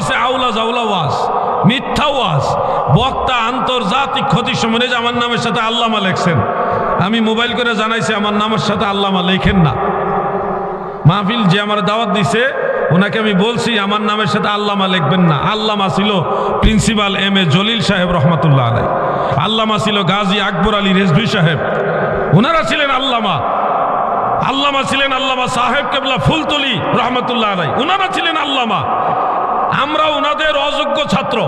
আছে আউলা জাউলা ওয়াজ, মিথ্যা ওয়াজ। বক্তা আন্তর্জাতিক ক্ষতি সমনে যে আমার নামের সাথে আল্লামা লেখছেন, আমি মোবাইল করে জানাইছি, আমার নামের সাথে আল্লামা লেখেন না। মাহফিল যে আমার দাওয়াত দিছে, ওনাকে আমি বলছি, আমার নামের সাথে আল্লামা লিখবেন না। আল্লামা ছিল প্রিন্সিপাল এম এ জলিল সাহেব রহমতুল্লাহ আলাই আল্লামা ছিল গাজী আকবর আলী রেজভি সাহেব। ওনারা ছিলেন আল্লামা। আল্লামা ছিলেন আল্লামা সাহেব কেবলা ফুলতলি রহমতুল্লাহ আলাই ওনারা ছিলেন আল্লামা। আমরা ওনাদের অযোগ্য ছাত্র।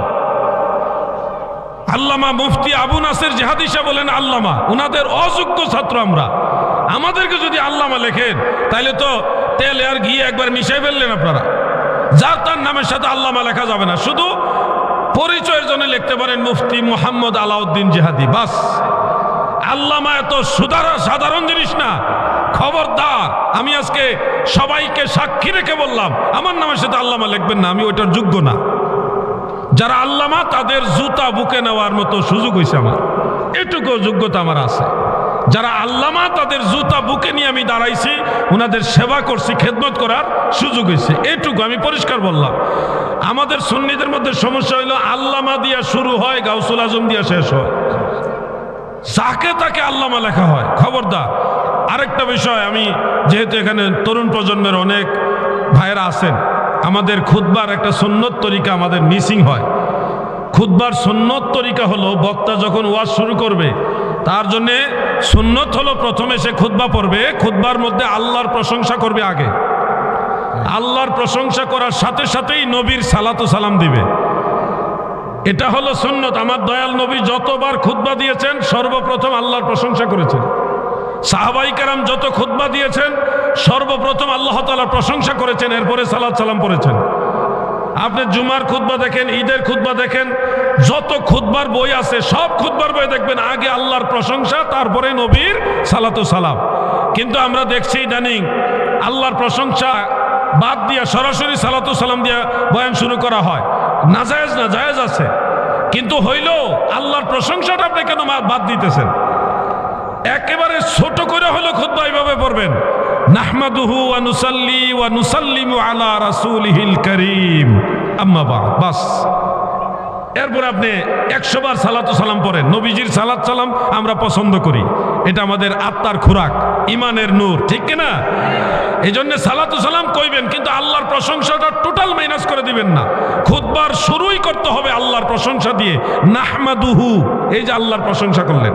আল্লামা মুফতি আবু নাসের জেহাদিসা বলেন, আল্লামা ওনাদের অযোগ্য ছাত্র আমরা। আমাদেরকে যদি আল্লামা লেখেন তাহলে তো তেল আর ঘি একবার মিশাই ফেললেন আপনারা। যার তার নামের সাথে আল্লামা লেখা যাবে না। শুধু পরিচয়ের জন্য লিখতে পারেন, মুফতি মোহাম্মদ আলাউদ্দিন জেহাদি, বাস। আল্লামা এত সুদারা সাধারণ জিনিস না। খবরদার, আমি আজকে সবাইকে সাক্ষী রেখে বললাম, আমার নামের সাথে আল্লামা লিখবেন না, আমি ওইটার যোগ্য না। যারা আল্লামা, তাদের জুতা বুকে নেওয়ার মতো সুযোগ হয়েছে আমার। এটুকু যোগ্যতা আমার আছে। যারা আল্লামা, তাদের জুতা বুকে নিয়ে আমি দাঁড়াইছি ওনাদের সেবা করছি, খেদমত করার সুযোগ হয়েছে এটুকু আমি পরিষ্কার বললাম। আমাদের সুন্নিদের মধ্যে সমস্যা হইল, আল্লামা দিয়া শুরু হয়, গাউসুল আজম দিয়া শেষ হয়। যাকে তাকে আল্লামা লেখা হয়, খবরদার। আরেকটা বিষয়, আমি যেহেতু এখানে তরুণ প্রজন্মের অনেক ভাইয়েরা আছেন, আমাদের খুদবার একটা সুন্নত তরিকা আমাদের মিসিং হয়। খুদবার সুন্নত তরিকা হলো, বক্তা যখন ওয়াজ শুরু করবে, তার জন্যে সুন্নত হলো প্রথমে সে খুদবা পড়বে খুদবার মধ্যে আল্লাহর প্রশংসা করবে আগে। আল্লাহর প্রশংসা করার সাথে সাথেই নবীর সালাতু সালাম দিবে। এটা হলো সুন্নত। আমার দয়াল নবী যতবার খুতবা দিয়েছেন, সর্বপ্রথম আল্লাহর প্রশংসা করেছেন। সাহাবাই কারাম যত খুতবা দিয়েছেন, সর্বপ্রথম আল্লাহ তালার প্রশংসা করেছেন, এরপরে সালাদ সালাম পড়েছেন। আপনি জুমার খুতবা দেখেন, ঈদের খুতবা দেখেন, যত খুতবার বই আছে, সব খুতবার বই দেখবেন, আগে আল্লাহর প্রশংসা, তারপরে নবীর সালাতু সালাম। কিন্তু আমরা দেখছি ইদানিং আল্লাহর প্রশংসা বাদ দিয়া সরাসরি সালাতু সালাম দিয়া বয়ান শুরু করা হয়। নাজায়েজ না, জায়েজ আছে। কিন্তু হইল আল্লাহর প্রশংসাটা আপনি কেন বাদ দিতেছেন? একেবারে ছোট করে হলো খুদ্া এইভাবে পড়বেন। ওয়া নুসাল্লি ওয়া আলা এরপর আপনি নবীজির আমরা পছন্দ করি। এটা আমাদের আত্মার খোরাক ইমানের নূর, ঠিক এই জন্য কইবেন, কিন্তু আল্লাহর প্রশংসাটা টোটাল মাইনাস করে দিবেন না। খুদবার শুরুই করতে হবে আল্লাহর প্রশংসা দিয়ে। নাহমাদুহু, এই যে আল্লাহর প্রশংসা করলেন।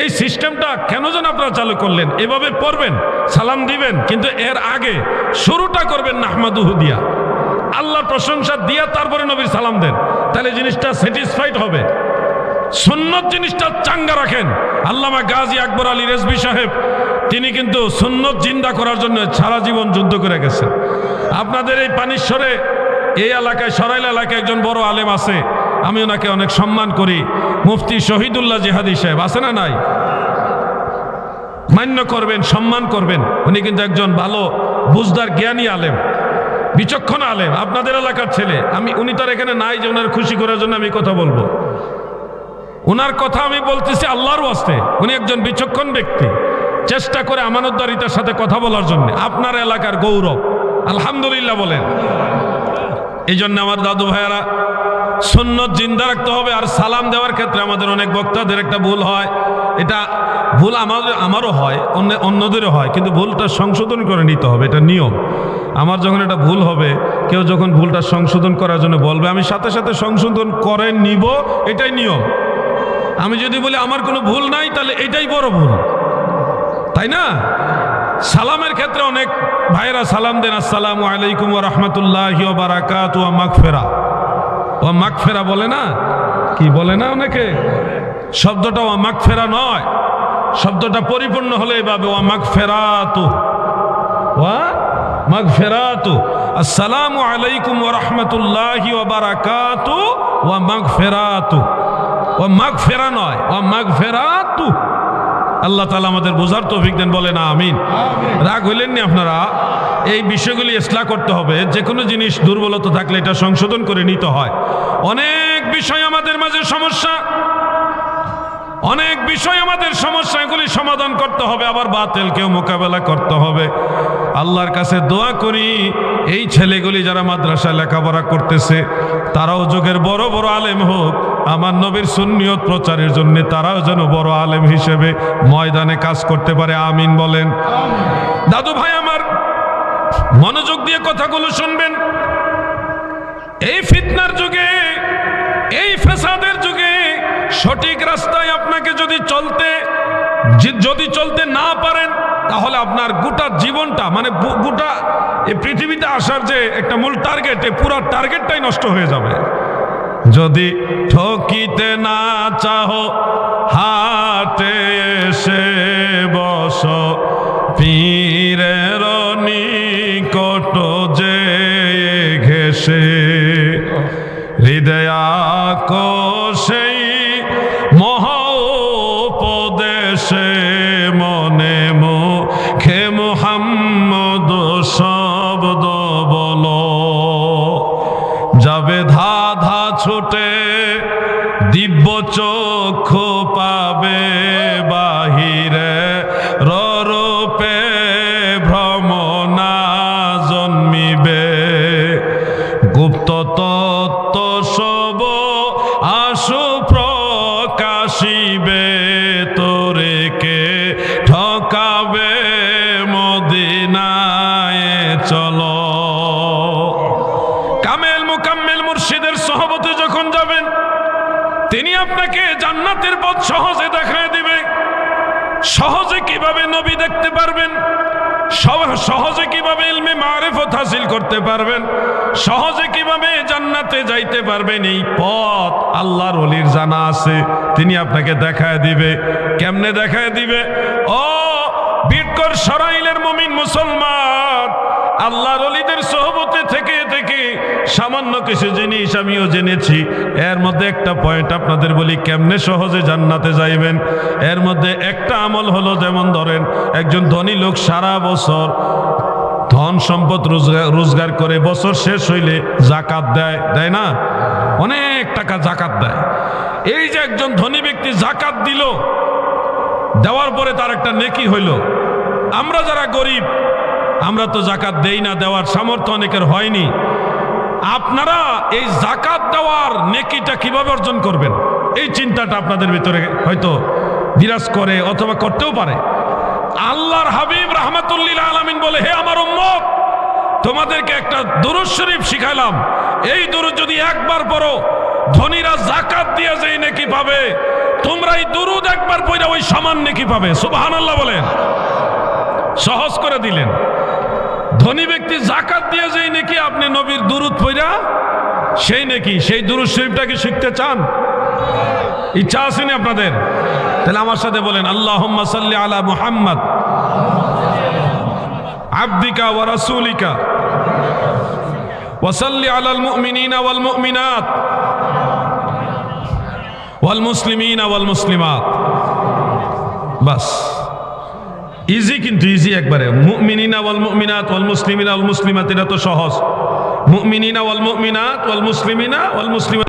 এই সিস্টেমটা কেন যেন আপনারা চালু করলেন? এভাবে পড়বেন, সালাম দিবেন, কিন্তু এর আগে শুরুটা করবেন নাহমাদুহু দিয়া আল্লাহর প্রশংসা দিয়া তারপরে নবীর সালাম দেন। তাহলে জিনিসটা স্যাটিসফাইড হবে। সুন্নত জিনিসটা চাঙ্গা রাখেন। আল্লামা গাজী আকবর আলী রেজবি সাহেব, তিনি কিন্তু সুন্নত জিন্দা করার জন্য সারা জীবন যুদ্ধ করে গেছেন। আপনাদের এই পানিশ্বরে এই এলাকায়, সরাইল এলাকায় একজন বড় আলেম আছে। আমি ওনাকে অনেক সম্মান করি। মুফতি শহীদুল্লাহ জেহাদি সাহেব, আছে না নাই? মান্য করবেন, সম্মান করবেন। উনি কিন্তু একজন ভালো, বুঝদার, জ্ঞানী আলেম, বিচক্ষণ আলেম, আপনাদের এলাকার ছেলে। আমি, উনি তার এখানে নাই যে ওনার খুশি করার জন্য আমি কথা বলব। ওনার কথা আমি বলতেছি আল্লাহর ওয়াস্তে। উনি একজন বিচক্ষণ ব্যক্তি। চেষ্টা করে আমানতদারিতার সাথে কথা বলার জন্য। আপনার এলাকার গৌরব। আলহামদুলিল্লাহ বলেন। এই জন্য আমার দাদু ভাইয়ারা সুন্নত জিন্দা রাখতে হবে আর সালাম দেওয়ার ক্ষেত্রে আমাদের অনেক বক্তাদের একটা ভুল হয়। এটা ভুল আমাদের, আমারও হয়, অন্য, অন্যদেরও হয়, কিন্তু ভুলটা সংশোধন করে নিতে হবে, এটা নিয়ম। আমার যখন এটা ভুল হবে, কেউ যখন ভুলটা সংশোধন করার জন্য বলবে, আমি সাথে সাথে সংশোধন করে নিব, এটাই নিয়ম। আমি যদি বলি, আমার কোনো ভুল নাই, তাহলে এটাই বড় ভুল। তাই না? সালামের ক্ষেত্রে অনেক ভাইরা সালাম দেন, আসসালামু আলাইকুম রাহমাতুল্লাহি বারাকাতু মাগফিরা ও মাগফিরা বলে না? কি বলে না অনেকে? শব্দটা ওয়া মাগফিরা নয়। শব্দটা পরিপূর্ণ হলে এভাবে ওয়া মাগফিরাতু। ওয়া মাগফিরাতু। আসসালামু আলাইকুম ওয়া ওয়া ওয়া মাগফিরা নয় মাগফিরাতু। আল্লাহ তালা আমাদের বোঝার তৌফিক দেন না আমিন। রাগ হইলেননি আপনারা? এই বিষয়গুলি ইসলা করতে হবে যে কোনো জিনিস দুর্বলতা থাকলে এটা সংশোধন করে নিতে হয়। অনেক বিষয় আমাদের মাঝে সমস্যা। অনেক বিষয় আমাদের সমস্যা, এগুলি সমাধান করতে হবে, আবার বাতিলকেও মোকাবেলা করতে হবে। আল্লাহর কাছে দোয়া করি, এই ছেলেগুলি যারা মাদ্রাসায় লেখাপড়া করতেছে, তারাও যুগের বড় বড় আলেম হোক, আমার নবীর সুন্নিয়ত প্রচারের জন্য তারাও যেন বড় আলেম হিসেবে ময়দানে কাজ করতে পারে, আমিন বলেন। দাদু ভাই আমার, মনোযোগ দিয়ে কথাগুলো শুনবেন। এই ফিতনার যুগে, এই ফেসাদের যুগে সঠিক রাস্তায় আপনাকে যদি চলতে যদি চলতে না পারেন, তাহলে আপনার গোটা জীবনটা মানে গোটা এই পৃথিবীতে আসার যে একটা মূল টার্গেট এই পুরো টার্গেটটাই নষ্ট হয়ে যাবে। যদি ঠকিতে না চাহো হাটে এসে বস, পীরের নিকট যে ঘেসে হৃদয়াকোষেই যাবে ধা ধা ছুটে দিব্য চক্ষু পাবে। জান্নাতের পথ সহজে দেখায় দিবে। সহজে কীভাবে নবী দেখতে পারবেন? সহ- সহজে কীভাবে ইলমে মারেফত হাসিল করতে পারবেন? সহজে কীভাবে জান্নাতে যাইতে পারবেন? এই পথ আল্লাহর অলির জানা আছে। তিনি আপনাকে দেখায় দিবে। কেমনে দেখায় দিবে? ও, বিটকর সরাইলের মমিন মুসলমান, আল্লাহর অলিদের সহবতে থেকে সামান্য কিছু জিনিস আমিও জেনেছি। এর মধ্যে একটা পয়েন্ট আপনাদের বলি, কেমনে সহজে জান্নাতে যাইবেন? এর মধ্যে একটা আমল হলো, যেমন ধরেন, একজন ধনী লোক সারা বছর ধন সম্পদ রোজগার করে বছর শেষ হইলে জাকাত দেয় দেয় না? অনেক টাকা জাকাত দেয়। এই যে একজন ধনী ব্যক্তি জাকাত দিল, দেওয়ার পরে তার একটা নেকি হইল। আমরা যারা গরিব, আমরা তো জাকাত দেই না, দেওয়ার সামর্থ্য অনেকের হয়নি। আপনারা এই জাকাত দেওয়ার নেকিটা কীভাবে অর্জন করবেন? এই চিন্তাটা আপনাদের ভিতরে হয়তো বিরাজ করে অথবা করতেও পারে। আল্লাহর হাবিব রহমাতুল্লিল আলমিন বলে, হে আমার উম্মত, তোমাদেরকে একটা দুরুদ শরীফ শিখাইলাম। এই দুরুদ যদি একবার পড়ো, ধনীরা জাকাত দিয়ে যেই নেকি পাবে, তোমরা এই দুরুদ একবার পড়া ওই সমান নেকি পাবে। সুবহানাল্লাহ বলেন। সহজ করে দিলেন। ধনী ব্যক্তি জাকাত দিয়ে যেই নাকি আপনি নবীর দুরুদ পইরা, সেই নাকি, সেই দুরুদ শরীফটাকে শিখতে চান? ইচ্ছা আসেনি আপনাদের? তাহলে আমার সাথে বলেন আল্লাহ সাল্লি আলা মুহাম্মদ, আব্দিকা ওয়া রাসূলিকা ওয়াল মুমিনাত, ওয়াল মুসলিমিনা ওয়াল মুসলিমাত। বাস। ইজি কিন্তু ইজি একবারে। মুমিনিনা ওয়াল মুমিনাত ওয়াল মুসলিমিনা ওয়াল মুসলিমাত এটা তো সহজ। মুমিনিনা ওয়াল মুমিনাত ওয়াল মুসলিমিনা ওয়াল মুসলিমাত